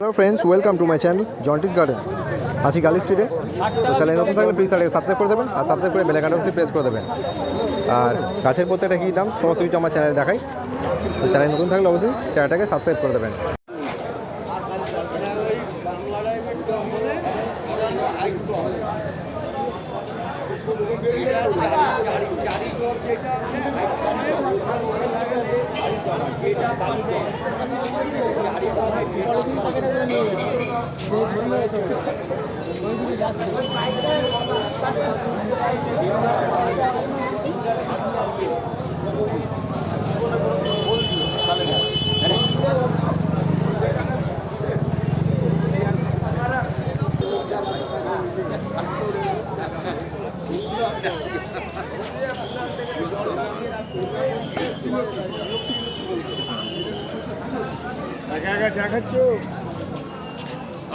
Hello friends welcome to my channel জন্টিস garden আছি গালি স্ট্রিটে তো চ্যানেল নতুন থাকলে প্লিজ তাদেরকে সাবস্ক্রাইব করে দেবেন আর সাবস্ক্রাইব করে অবশ্যই প্রেস করে দেবেন। আর গাছের প্রত্যেকটা কী দাম, সমস্ত কিছু আমার চ্যানেলে দেখাই। তো চ্যানেল নতুন থাকলে অবশ্যই চ্যানেলটাকে সাবস্ক্রাইব করে দেবেন। Acá, acá, acá, acá,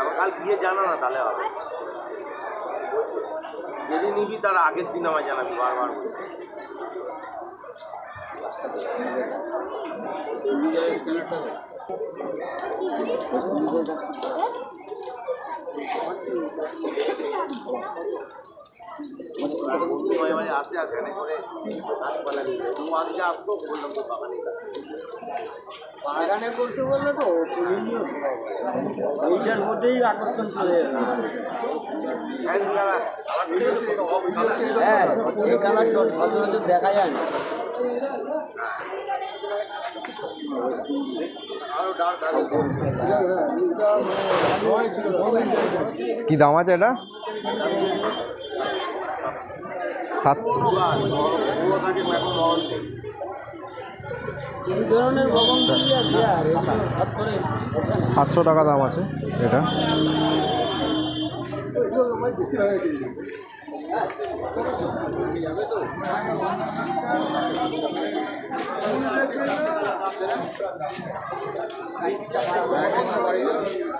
আবার কাল গিয়ে জানা না তাহলে হবে যদি নিবি তার আগের দিন আমায় জানাবি, বারবার করে। বাগানে করতে বললে তো এইটার মধ্যেই আকর্ষণ চলে যাবে। হ্যাঁ, কালার এই সচরাচর দেখা যায় না। আরও দাম আছে এটা? সাতশো। সাতশো টাকা দাম আছে এটা।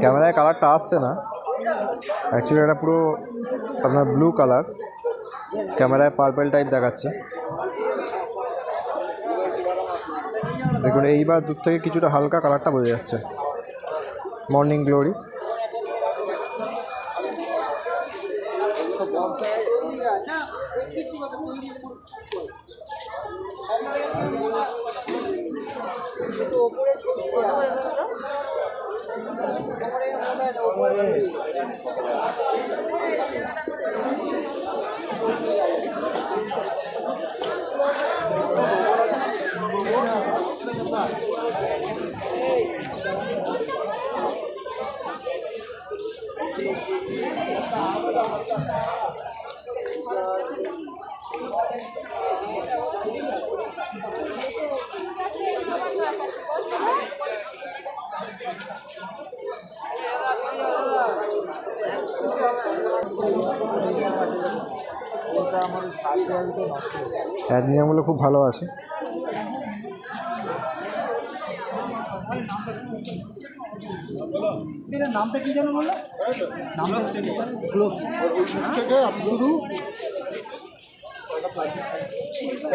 ক্যামেরায় কালারটা আসছে না। অ্যাকচুয়ালি এটা পুরো আপনার ব্লু কালার ক্যামেরায় পার্পেল টাইপ দেখাচ্ছে। দেখুন, এইবার দূর থেকে কিছুটা হালকা কালারটা বোঝা যাচ্ছে। Morning glory 주고 Thank you. অ্যাডিনিয়ামগুলো খুব ভালো আছে। নামটা কি যেন বলল আমি শুধু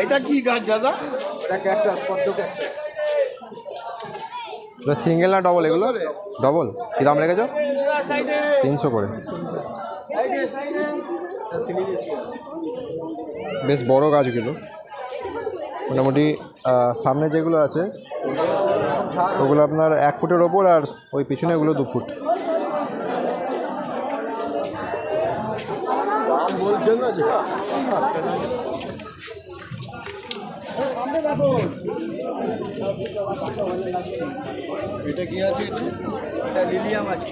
এটা কি গাছ দাদা? সিঙ্গেল না ডবল এগুলো? ডবল কী দাম রেখেছো? তিনশো করে। বেশ বড় গাছগুলো মোটামুটি সামনে যেগুলো আছে, ওগুলো আপনার এক ফুটের ওপর আর ওই পিছনে ওগুলো দু ফুট। এটা কি আছে? এটা লিলিয়াম আছে।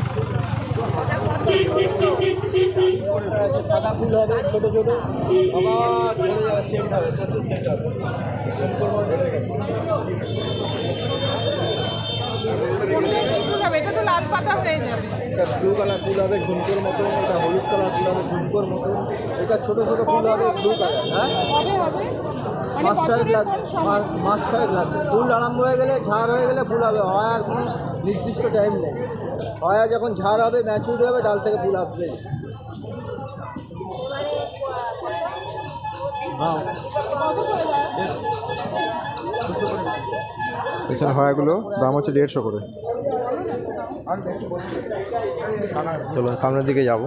সাদা ফুল হবে ছোট ছোট আবার ধরে যাবে সেন্ট হবে প্রচুর সেন্ট হবে শঙ্কর এটা ব্লু কালার ফুল হবে ঝুমকোর মতন এটা হলুদ কালার ফুল হবে ঝুমকোর মতন এটা ছোট ছোট ফুল হবে ব্লু কালার হ্যাঁ মাস ছয়েক লাগবে মাস ছয়েক লাগবে ফুল আরম্ভ হয়ে গেলে, ঝাড় হয়ে গেলে ফুল হবে। হয় আর কোনো নির্দিষ্ট টাইম নেই। হয় যখন ঝাড় হবে ম্যাচুর হবে ডাল থেকে ফুল আসবে। এছাড়া পেছনে হওয়াগুলো দাম হচ্ছে দেড়শো করে। আর চলুন সামনের দিকে যাব।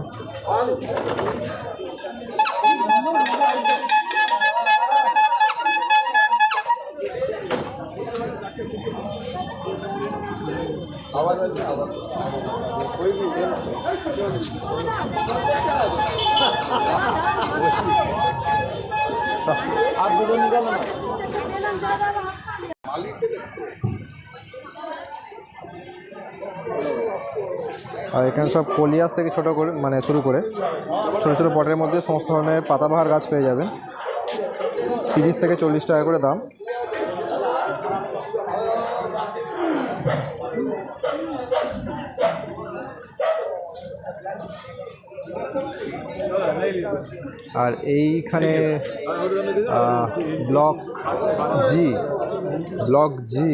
আর এখানে সব কলিয়াস থেকে ছোট করে মানে শুরু করে, ছোটো ছোটো পটের মধ্যে সমস্ত ধরনের পাতাবাহার গাছ পেয়ে যাবেন। তিরিশ থেকে চল্লিশ টাকা করে দাম। আর এইখানে ব্লক জি ব্লক জি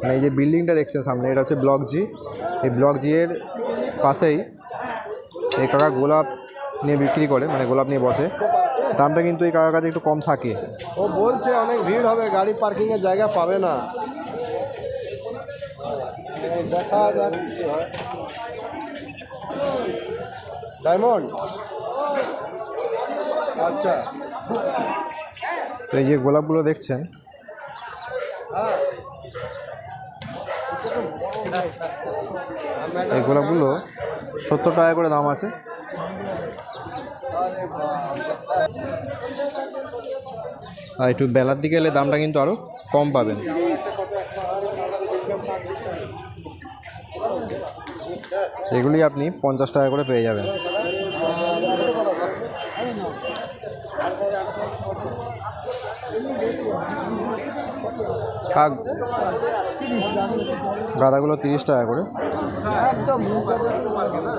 মানে এই যে বিল্ডিংটা দেখছেন সামনে এটা হচ্ছে ব্লক জি এই ব্লক জি এর পাশেই এই কাকা গোলাপ নিয়ে বিক্রি করে মানে গোলাপ নিয়ে বসে। দামটা কিন্তু এই কাকার কাছে একটু কম থাকে। ও বলছে অনেক ভিড় হবে গাড়ি পার্কিংয়ের জায়গা পাবে না। দেখা যাক কি হয়। ডায়মন্ড? আচ্ছা। এই যে গোলাপগুলো দেখছেন। এই গোলাপগুলো সত্তর টাকা করে দাম আছে। আর একটু বেলার দিকে এলে দামটা কিন্তু আরও কম পাবেন। সেগুলি আপনি পঞ্চাশ টাকা করে পেয়ে যাবেন। গাদাগুলো তিরিশ টাকা করে মুখ আছে একটু পারবে না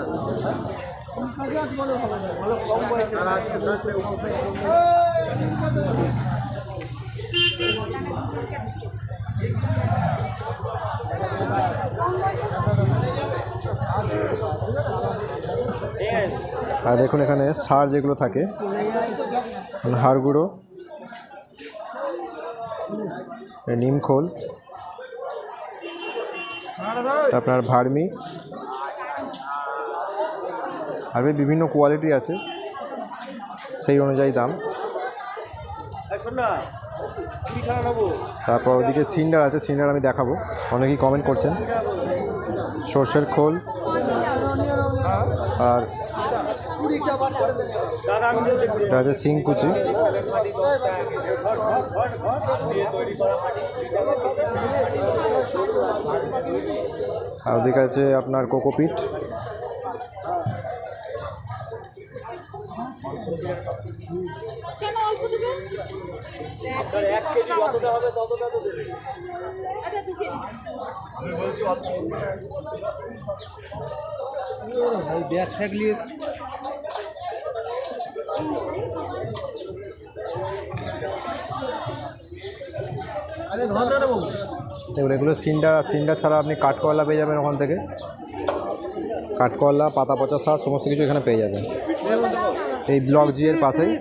আর দেখুন এখানে সার যেগুলো থাকে মানে হাড় গুঁড়ো নিমখোল আপনার ভার্মি, আর বিভিন্ন কোয়ালিটি আছে, সেই অনুযায়ী দাম। তারপর ওদিকে সিন্ডার আছে, সিন্ডার আমি দেখাবো, অনেকেই কমেন্ট করছেন। সর্ষের খোল, আর আছে সিং কুচি। আর আছে আপনার কোকোপিট অল্প এক কেজি যতটা হবে ততটা তো আচ্ছা কেজি ভাই ব্যাগ থাকলে এগুলো এগুলো সিন্ডার সিন্ডার ছাড়া আপনি কাঠকয়লা পেয়ে যাবেন ওখান থেকে। কাঠকয়লা পাতা পচা সার সমস্ত কিছু এখানে পেয়ে যাবেন। এই ব্লক জি এর পাশেই।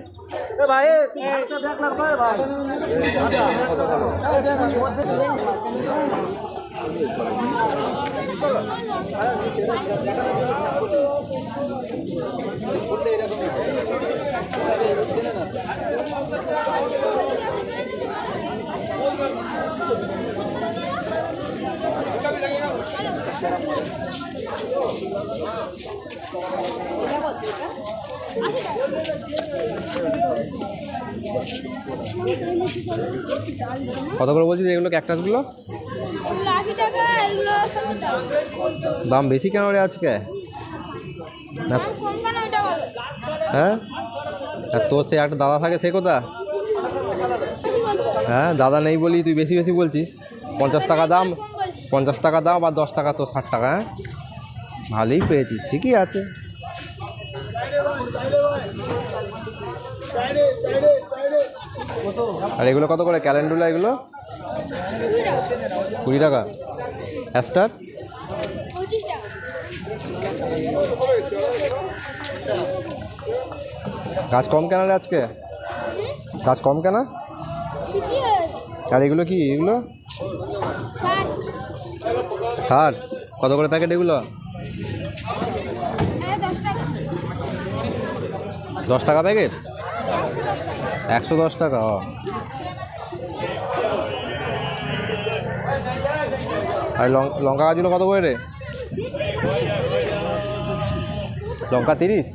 কত করে বলছিস এগুলো ক্যাকটাসগুলো দাম বেশি কেন রে আজকে? হ্যাঁ? আর তোর সে একটা দাদা থাকে সে কোথা বেশি বলতো হ্যাঁ দাদা নেই বলি তুই বেশি বেশি বলছিস। পঞ্চাশ টাকা দাম পঞ্চাশ টাকা দাম আর দশ টাকা তো ষাট টাকা হ্যাঁ? ভালোই পেয়েছিস ঠিকই আছে। আর এগুলো কত করে ক্যালেন্ডুলা এগুলো? কুড়ি টাকা। অ্যাস্টার? গাছ কম কেন রে আজকে গাছ কম কেন? আর এগুলো কি, এগুলো? ষাট। কত করে প্যাকেট এগুলো? দশ টাকা প্যাকেট একশো দশ টাকা আর লঙ্কা গাছগুলো কত করে রে? লঙ্কা তিরিশ?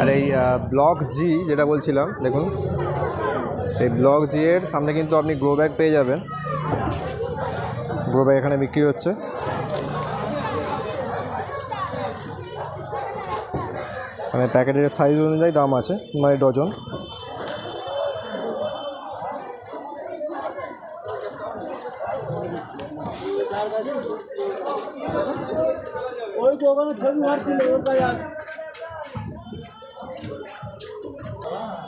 আর এই ব্লক জি যেটা বলছিলাম, দেখুন। এই ব্লক জি এর সামনে কিন্তু আপনি গ্রো ব্যাগ পেয়ে যাবেন। গ্রো ব্যাগ এখানে বিক্রি হচ্ছে। মানে প্যাকেটের সাইজ অনুযায়ী দাম আছে মানে ডজন।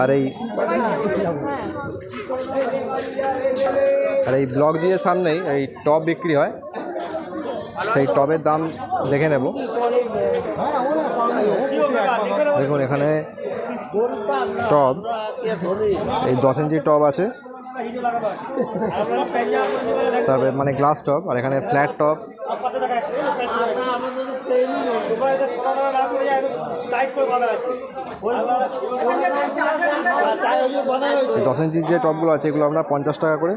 আর এই আর এই ব্লক জিয়ের সামনেই এই টপ বিক্রি হয়, সেই টবের দাম দেখে নেব। দেখুন, এখানে টব এই দশ ইঞ্চি টব আছে। তারপরে মানে গ্লাস টপ, আর এখানে ফ্ল্যাট টপ। দশ ইঞ্চির যে টপগুলো আছে এগুলো আপনার পঞ্চাশ টাকা করে?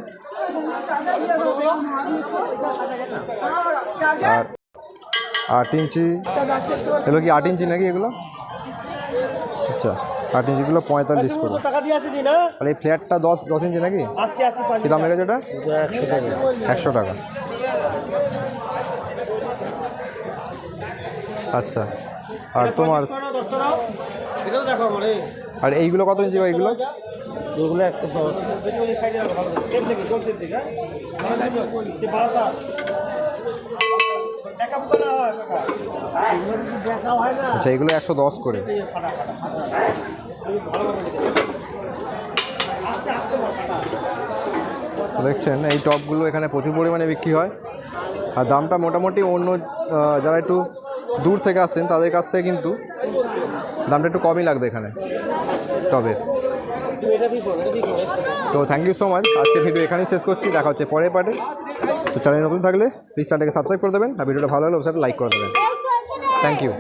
আর আট ইঞ্চি। এগুলো কি আট ইঞ্চি নাকি এগুলো? আচ্ছা আট ইঞ্চিগুলো পঁয়তাল্লিশ করে। আর এই ফ্ল্যাটটা দশ দশ ইঞ্চি নাকি? কী দাম লেগেছে এটা? একশো টাকা। আচ্ছা। আর তোমার আর এইগুলো কত ইঞ্চি বা এইগুলো ওগুলো হয় আচ্ছা এগুলো একশো দশ করে। দেখছেন এই টপগুলো এখানে প্রচুর পরিমাণে বিক্রি হয়। আর দামটা মোটামুটি অন্য যারা একটু দূর থেকে আসছেন, তাদের কাছ থেকে কিন্তু দামটা একটু কমই লাগবে এখানে। তবে। তো থ্যাংক ইউ সো মাচ আজকে ভিডিও এখানেই শেষ করছি, দেখা হচ্ছে পরের পার্টে তো চ্যানেল নতুন থাকলে প্লিজ চ্যানেলটাকে সাবস্ক্রাইব করে দেবেন, আর ভিডিওটা ভালো হলে ওয়েবসাইটে লাইক করে দেবেন। Thank you